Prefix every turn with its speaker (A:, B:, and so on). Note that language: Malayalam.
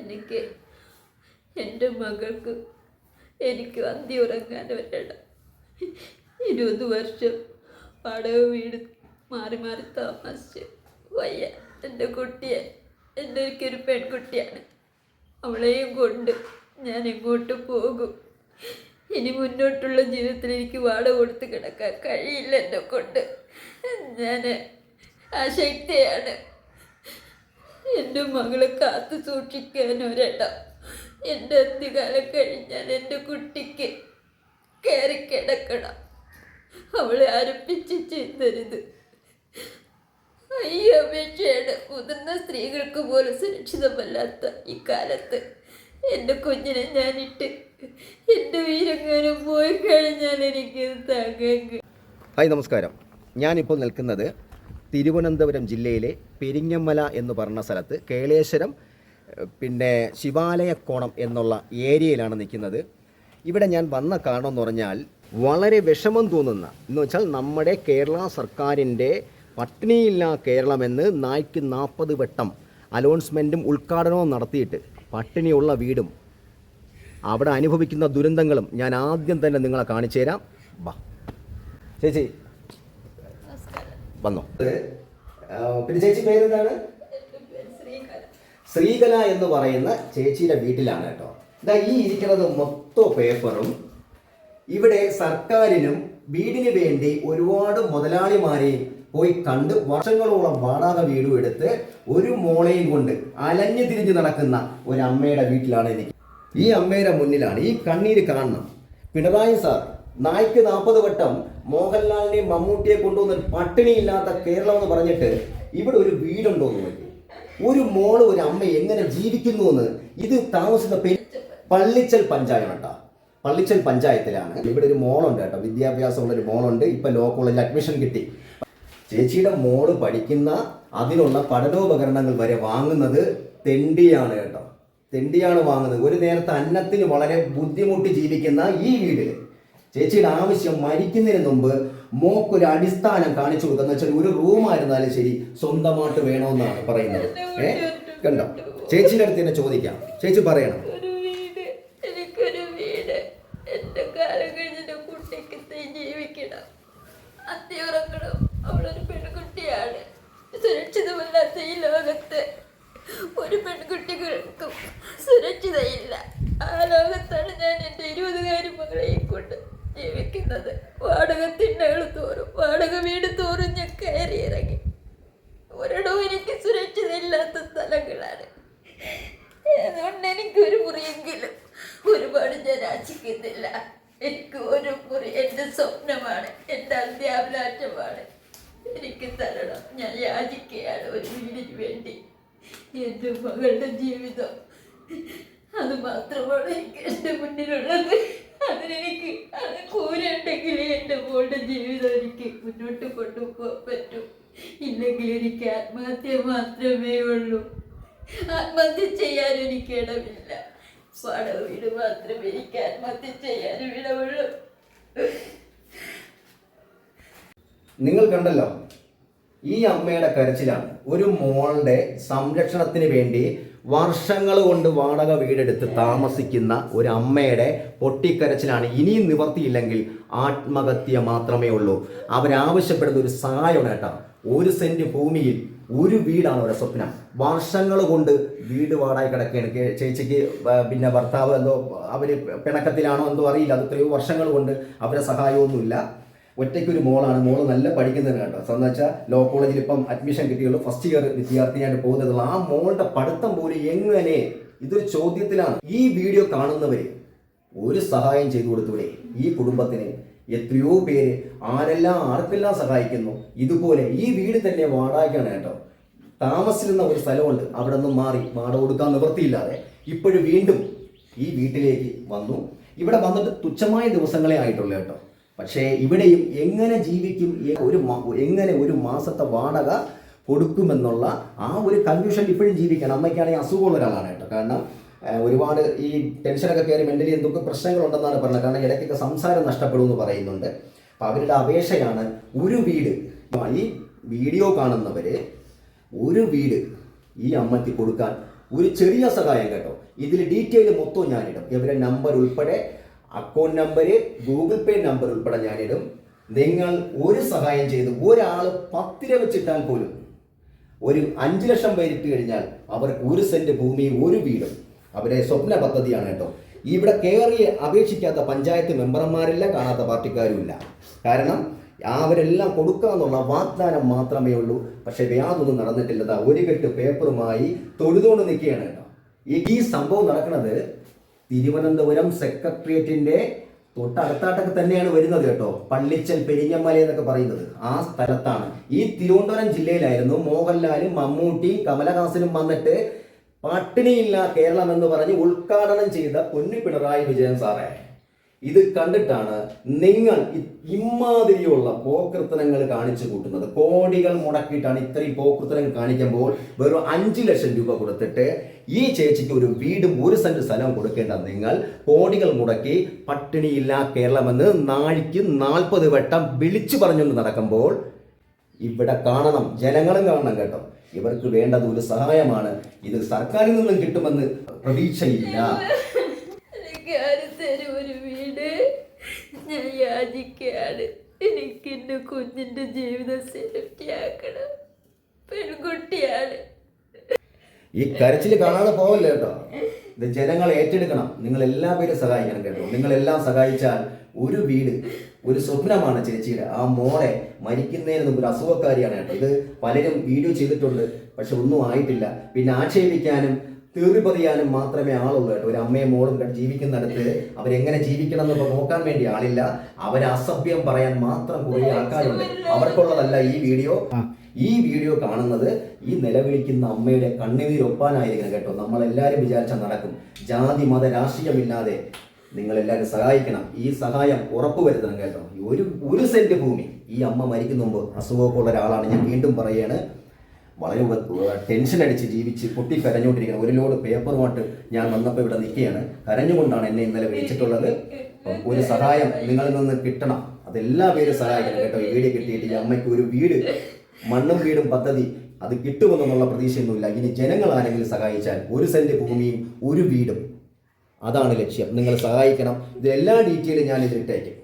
A: എനിക്ക് എന്റെ മകൾക്ക് എനിക്ക് അന്തി ഉറങ്ങാൻ വരണം ഇരുപത് വർഷം വാടക വീട് മാറി മാറി താമസിച്ച് വയ്യ. എന്റെ കുട്ടിയെ എന്റെ എനിക്കൊരു പെൺകുട്ടിയാണ്. അവളെയും കൊണ്ട് ഞാൻ എങ്ങോട്ട് പോകും? ഇനി മുന്നോട്ടുള്ള ജീവിതത്തിൽ എനിക്ക് വാട കൊടുത്ത് കിടക്കാൻ കഴിയില്ല എന്നെ കൊണ്ട്. ഞാൻ അശക്തിയാണ് എന്റെ മകളെ കാത്തു സൂക്ഷിക്കാൻ ഒരിടം. എന്റെ അന്ത്യകാലം കഴിഞ്ഞാൽ എന്റെ കുട്ടിക്ക് കയറി കിടക്കണം. അവളെ അരപ്പിച്ച് ചെയ്തരുത് ഈ അപേക്ഷയാണ് മുതിർന്ന സ്ത്രീകൾക്ക് പോലും സുരക്ഷിതമല്ലാത്ത ഈ കാലത്ത്. എന്റെ കുഞ്ഞിനെ ഞാനിട്ട് എന്റെ വീരങ്ങാനും പോയി കഴിഞ്ഞാൽ എനിക്ക് താങ്ങ
B: ഹായ് നമസ്കാരം. ഞാനിപ്പോൾ നിൽക്കുന്നത് തിരുവനന്തപുരം ജില്ലയിലെ പെരിങ്ങമല എന്ന് പറഞ്ഞ സ്ഥലത്ത് കേളേശ്വരം പിന്നെ ശിവാലയക്കോണം എന്നുള്ള ഏരിയയിലാണ് നിൽക്കുന്നത്. ഇവിടെ ഞാൻ വന്ന കാരണം എന്ന് പറഞ്ഞാൽ വളരെ വിഷമം തോന്നുന്ന എന്ന് വെച്ചാൽ നമ്മുടെ കേരള സർക്കാരിന്റെ പട്ടിണിയില്ല കേരളമെന്ന് നായ്ക്ക് നാൽപ്പത് വട്ടം അലോൺസ്മെന്റും ഉദ്ഘാടനവും നടത്തിയിട്ട് പട്ടിണിയുള്ള വീടും അവിടെ അനുഭവിക്കുന്ന ദുരന്തങ്ങളും ഞാൻ ആദ്യം തന്നെ നിങ്ങളെ കാണിച്ചു തരാം ബാ. ചേച്ചി വന്നോ. പിന്നെ ചേച്ചി പേരെന്താണ്?
A: ശ്രീകല
B: എന്ന് പറയുന്ന ചേച്ചിയുടെ വീട്ടിലാണ് കേട്ടോ. ഇതാ ഈ ഇരിക്കുന്നത് മൊത്തം പേപ്പറും ഇവിടെ സർക്കാരിനും വീടിന് വേണ്ടി ഒരുപാട് മുതലാളിമാരെയും പോയി കണ്ട് വർഷങ്ങളോളം വാടാതെ വീടും എടുത്ത് ഒരു മോളെയും കൊണ്ട് അലഞ്ഞു തിരിഞ്ഞു നടക്കുന്ന ഒരു അമ്മയുടെ വീട്ടിലാണ് എനിക്ക് ഈ അമ്മയുടെ മുന്നിലാണ് ഈ കണ്ണീര് കാണണം. പിണറായി സാർ നായ്ക്ക് നാൽപ്പത് വട്ടം മോഹൻലാലിനെയും മമ്മൂട്ടിയെ കൊണ്ടുവന്ന് പട്ടിണിയില്ലാത്ത കേരളം എന്ന് പറഞ്ഞിട്ട് ഇവിടെ ഒരു വീടുണ്ടോ എന്ന് ഒരു മോൾ ഒരു അമ്മ എങ്ങനെ ജീവിക്കുന്നു എന്ന് ഇത് താമസിക്കുന്ന പള്ളിച്ചൽ പഞ്ചായത്ത് പള്ളിച്ചൽ പഞ്ചായത്തിലാണ്. ഇവിടെ ഒരു മോളുണ്ട് കേട്ടോ. വിദ്യാഭ്യാസമുള്ള ഒരു മോളുണ്ട്. ഇപ്പൊ ലോ കോളേജിൽ അഡ്മിഷൻ കിട്ടി. ചേച്ചിയുടെ മോൾ പഠിക്കുന്ന അതിനുള്ള പഠനോപകരണങ്ങൾ വരെ വാങ്ങുന്നത് തെണ്ടിയാണ് കേട്ടോ. തെണ്ടിയാണ് വാങ്ങുന്നത്. ഒരു നേരത്തെ അന്നത്തിന് വളരെ ബുദ്ധിമുട്ടി ജീവിക്കുന്ന ഈ വീട്ടിൽ ചേച്ചിയുടെ ആവശ്യം മരിക്കുന്നതിന് മുമ്പ് മോക്ക് ഒരു അടിസ്ഥാനം കാണിച്ചു കൊടുക്കുന്ന വെച്ചാൽ ഒരു റൂമായിരുന്നാലും ശരി സ്വന്തമായിട്ട് വേണമെന്നാണ് പറയുന്നത്. ഏ? കണ്ടോ? ചേച്ചിയുടെ അടുത്ത് തന്നെ ചോദിക്കാം. ചേച്ചി പറയണം.
A: സുരക്ഷിതമല്ലാത്ത ഈ ലോകത്ത് ഒരു പെൺകുട്ടികൾക്കും സുരക്ഷിതയില്ല. ആ ലോകത്താണ് ഞാൻ എന്റെ ഇരുപതുകാരി മകളെയും കൊണ്ട് ജീവിക്കുന്നത്. വാടക തിണ്ണകൾ തോറും വാടക വീട് തോറും ഞാൻ കയറി ഇറങ്ങി ഒരിടവും എനിക്ക് സുരക്ഷിതയില്ലാത്ത സ്ഥലങ്ങളാണ്. അതുകൊണ്ട് എനിക്ക് ഒരു മുറിയെങ്കിലും ഒരുപാട് ഞാൻ ആശിക്കുന്നില്ല. എനിക്ക് ഒരു മുറി എന്റെ സ്വപ്നമാണ് എന്റെ അധ്യാപനാറ്റമാണ് എനിക്ക് തരണം ഞാൻ യാചിക്കുകയാണ് ഒരു വീടിന് വേണ്ടി. എന്റെ മകളുടെ ജീവിതം. അത് മാത്രമാണ് എനിക്ക് എന്റെ മുന്നിലുള്ളത്. അത് മോളുടെ ജീവിതം എനിക്ക് മുന്നോട്ട് കൊണ്ടുപോകാൻ പറ്റും. ഇല്ലെങ്കിൽ എനിക്ക് ആത്മഹത്യ മാത്രമേ ഉള്ളൂ. ആത്മഹത്യ ചെയ്യാൻ എനിക്ക് ഇടമില്ല. വാടക വീട് മാത്രമേ എനിക്ക് ആത്മഹത്യ ചെയ്യാനും ഇടമുള്ളൂ.
B: നിങ്ങൾ കണ്ടല്ലോ ഈ അമ്മയുടെ കരച്ചിലാണ് ഒരു മോളുടെ സംരക്ഷണത്തിന് വേണ്ടി വർഷങ്ങൾ കൊണ്ട് വാടക വീടെടുത്ത് താമസിക്കുന്ന ഒരു അമ്മയുടെ പൊട്ടിക്കരച്ചിലാണ് ഇനിയും നിവർത്തിയില്ലെങ്കിൽ ആത്മഹത്യ മാത്രമേ ഉള്ളൂ. അവരാവശ്യപ്പെടുന്ന ഒരു സഹായം കേട്ടോ. ഒരു സെന്റ് ഭൂമിയിൽ ഒരു വീടാണ് ഒരു സ്വപ്നം. വർഷങ്ങൾ കൊണ്ട് വീട് വാടായി കിടക്കുകയാണ്. ചേച്ചിക്ക് പിന്നെ ഭർത്താവ് എന്തോ അവർ പിണക്കത്തിലാണോ എന്തോ അറിയില്ല. അത് എത്രയോ വർഷങ്ങൾ കൊണ്ട് അവരെ സഹായമൊന്നുമില്ല. ഒറ്റയ്ക്കൊരു മോളാണ്. മോൾ നല്ല പഠിക്കുന്നത് കേട്ടോ. എന്ന് വെച്ചാൽ ലോ കോളേജിൽ ഇപ്പം അഡ്മിഷൻ കിട്ടിയുള്ളൂ. ഫസ്റ്റ് ഇയർ വിദ്യാർത്ഥിയായിട്ട് പോകുന്നത്. ആ മോളുടെ പഠിത്തം പോലും എങ്ങനെ? ഇതൊരു ചോദ്യത്തിലാണ്. ഈ വീഡിയോ കാണുന്നവര് ഒരു സഹായം ചെയ്തു കൊടുത്തൂടെ? ഈ കുടുംബത്തിന് എത്രയോ പേര് ആരെല്ലാം ആർക്കെല്ലാം സഹായിക്കുന്നു? ഇതുപോലെ ഈ വീട് തന്നെ വാടകയ്ക്കാണ് കേട്ടോ. താമസിക്കുന്ന ഒരു സ്ഥലമുണ്ട്. അവിടെ നിന്നും മാറി വാടക കൊടുക്കാൻ നിവൃത്തിയില്ലാതെ. ഇപ്പോഴും വീണ്ടും ഈ വീട്ടിലേക്ക് വന്നു. ഇവിടെ വന്നിട്ട് തുച്ഛമായ ദിവസങ്ങളെ ആയിട്ടുള്ളൂ കേട്ടോ. പക്ഷേ ഇവിടെയും എങ്ങനെ ജീവിക്കും ഒരു എങ്ങനെ ഒരു മാസത്തെ വാടക കൊടുക്കുമെന്നുള്ള ആ ഒരു കൺഫ്യൂഷൻ ഇപ്പോഴും ജീവിക്കണം. അമ്മയ്ക്കാണെങ്കിൽ അസുഖമുള്ള ഒരാളാണ് കേട്ടോ. കാരണം ഒരുപാട് ഈ ടെൻഷനൊക്കെ കയറി മെന്റലി എന്തൊക്കെ പ്രശ്നങ്ങളുണ്ടെന്നാണ് പറഞ്ഞത്. കാരണം ഇടയ്ക്കൊക്കെ സംസാരം നഷ്ടപ്പെടുമെന്ന് പറയുന്നുണ്ട്. അപ്പം അവരുടെ അപേക്ഷയാണ് ഒരു വീട്. ഈ വീഡിയോ കാണുന്നവർ ഒരു വീട് ഈ അമ്മയ്ക്ക് കൊടുക്കാൻ ഒരു ചെറിയ സഹായം കേട്ടോ. ഇതിൽ ഡീറ്റെയിൽ മൊത്തം ഞാനിടും. ഇവരുടെ നമ്പർ ഉൾപ്പെടെ account number Google Pay number ഉൾപ്പെടെ ഞാനിടും. നിങ്ങൾ ഒരു സഹായം ചെയ്ത് ഒരാൾ പത്ത് രൂപ വെച്ചിട്ടാൽ പോലും ഒരു അഞ്ച് ലക്ഷം പേരിട്ട് കഴിഞ്ഞാൽ അവർക്ക് ഒരു സെന്റ് ഭൂമിയും ഒരു വീടും. അവരെ സ്വപ്ന പദ്ധതിയാണ് കേട്ടോ. ഇവിടെ കയറി അപേക്ഷിക്കാത്ത പഞ്ചായത്ത് മെമ്പർമാരില്ല കാണാത്ത പാർട്ടിക്കാരുമില്ല. കാരണം അവരെല്ലാം കൊടുക്കാന്നുള്ള വാഗ്ദാനം മാത്രമേ ഉള്ളൂ. പക്ഷെ യാതൊന്നും നടന്നിട്ടില്ലതാ. ഒരു കെട്ട് പേപ്പറുമായി തൊഴുതുകൊണ്ട് നിൽക്കുകയാണ് കേട്ടോ. ഈ സംഭവം നടക്കുന്നത് തിരുവനന്തപുരം സെക്രട്ടേറിയറ്റിന്റെ തൊട്ടടുത്താട്ടൊക്കെ തന്നെയാണ് വരുന്നത് കേട്ടോ. പള്ളിച്ചൽ പെരിഞ്ഞമ്മല എന്നൊക്കെ പറയുന്നത്. ആ സ്ഥലത്താണ്. ഈ തിരുവനന്തപുരം ജില്ലയിലായിരുന്നു മോഹൻലാലും മമ്മൂട്ടിയും കമലഹാസനും വന്നിട്ട് പട്ടിണിയില്ല കേരളം എന്ന് പറഞ്ഞ് ഉദ്ഘാടനം ചെയ്ത പൊന്നു പിണറായി വിജയൻ സാറേ. ഇത് കണ്ടിട്ടാണ് നിങ്ങൾ ഇമാതിരിയുള്ള പോക്കൃത്തനങ്ങൾ കാണിച്ചു കൂട്ടുന്നത്. കോടികൾ മുടക്കിയിട്ടാണ് ഇത്രയും പോക്കൃത്തനം കാണിക്കുമ്പോൾ വെറും അഞ്ച് ലക്ഷം രൂപ കൊടുത്തിട്ട് ഈ ചേച്ചിക്ക് ഒരു വീടും ഒരു സെന്റ് സ്ഥലവും കൊടുക്കേണ്ട നിങ്ങൾ കോടികൾ മുടക്കി പട്ടിണിയില്ല കേരളമെന്ന് നാഴിക്ക് നാൽപ്പത് വട്ടം വിളിച്ചു പറഞ്ഞുകൊണ്ട് നടക്കുമ്പോൾ ഇവിടെ കാണണം ജനങ്ങളും കാണണം കേട്ടോ. ഇവർക്ക് വേണ്ടത് ഒരു സഹായമാണ്. ഇത് സർക്കാരിൽ നിന്നും കിട്ടുമെന്ന് പ്രതീക്ഷയില്ല.
A: ഞാൻ യാചിക്കുകയാണ്. എനിക്ക് എന്റെ കുഞ്ഞിന്റെ ജീവിതം സേഫ്റ്റിയാക്കണം പെൺകുട്ടിയാണ്.
B: ഈ കരച്ചിൽ കാണാതെ പോവല്ലേ കേട്ടോ? ഇത് ജനങ്ങൾ ഏറ്റെടുക്കണം. നിങ്ങൾ എല്ലാ പേരും സഹായിക്കണം കേട്ടോ. നിങ്ങളെല്ലാം സഹായിച്ചാൽ ഒരു വീട് ഒരു സ്വപ്നമാണ് ചേച്ചിയുടെ. ആ മോളെ മരിക്കുന്നതിന് മുമ്പ് ഒരു അസുഖക്കാരിയാണ് കേട്ടോ. ഇത് പലരും വീഡിയോ ചെയ്തിട്ടുണ്ട് പക്ഷെ ഒന്നും ആയിട്ടില്ല. പിന്നെ ആക്ഷേപിക്കാനും തെറി പറയാനും മാത്രമേ ആളുള്ളൂ കേട്ടോ. ഒരു അമ്മയും മോളും ജീവിക്കുന്നിടത്ത് അവരെങ്ങനെ ജീവിക്കണം എന്നൊക്കെ നോക്കാൻ വേണ്ടി ആളില്ല. അവരെ അസഭ്യം പറയാൻ മാത്രം കുറേ ആൾക്കാരുണ്ട്. അവർക്കുള്ളതല്ല ഈ വീഡിയോ. ഈ വീഡിയോ കാണുന്നത് ഈ നിലവിളിക്കുന്ന അമ്മയുടെ കണ്ണുനീരൊപ്പാനായിരിക്കണം കേട്ടോ. നമ്മളെല്ലാവരും വിചാരിച്ചാൽ നടക്കും. ജാതി മത രാഷ്ട്രീയമില്ലാതെ നിങ്ങൾ എല്ലാവരും സഹായിക്കണം. ഈ സഹായം ഉറപ്പുവരുത്തണം കേട്ടോ. ഒരു ഒരു സെന്റ് ഭൂമി. ഈ അമ്മ മരിക്കുന്ന മുമ്പ് അസുഖമൊക്കെ ഉള്ള ഒരാളാണ് ഞാൻ വീണ്ടും പറയാണ്. വളരെ ടെൻഷൻ അടിച്ച് ജീവിച്ച് പൊട്ടി കരഞ്ഞുകൊണ്ടിരിക്കണം ഒരു ലോഡ് പേപ്പറുമായിട്ട് ഞാൻ വന്നപ്പോൾ ഇവിടെ നിൽക്കുകയാണ്. കരഞ്ഞുകൊണ്ടാണ് എന്നെ ഇന്നലെ വിളിച്ചിട്ടുള്ളത്. ഒരു സഹായം നിങ്ങളിൽ നിന്ന് കിട്ടണം. അതെല്ലാ പേരും സഹായിക്കണം കേട്ടോ. ഈ വീട് കിട്ടിയിട്ട് ഈ അമ്മയ്ക്ക് ഒരു വീട് മണ്ണും വീടും പദ്ധതി അത് കിട്ടുമെന്നുള്ള പ്രതീക്ഷയൊന്നുമില്ല. ഇനി ജനങ്ങൾ ആരെങ്കിലും സഹായിച്ചാൽ ഒരു സെന്റ് ഭൂമിയും ഒരു വീടും. അതാണ് ലക്ഷ്യം. നിങ്ങൾ സഹായിക്കണം. ഇത് എല്ലാ ഡീറ്റെയിലും ഞാൻ ഇതിലിട്ടേക്കും.